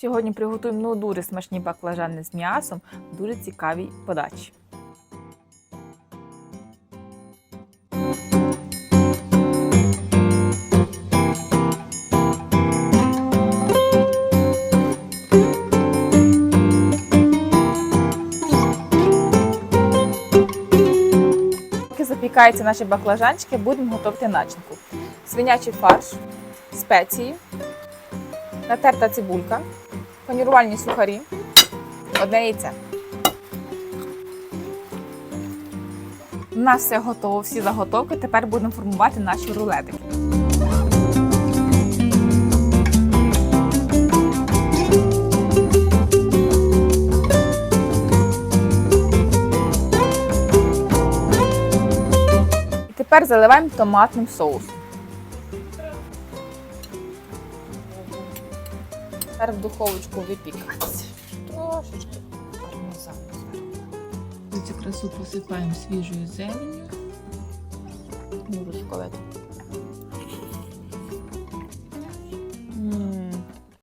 Сьогодні приготуємо ну, дуже смачні баклажани з м'ясом в дуже цікавій подачі. Запікаються наші баклажанчики, будемо готувати начинку. Свинячий фарш, спеції, натерта цибулька, панірувальні сухарі, одне яйце. У нас все готово, всі заготовки. Тепер будемо формувати наші рулетики. Тепер заливаємо томатним соусом. Тепер в духовочку випікатися. Трошечки пармезану зверху. Цю красу посипаємо свіжою зеленню. Мурочкове.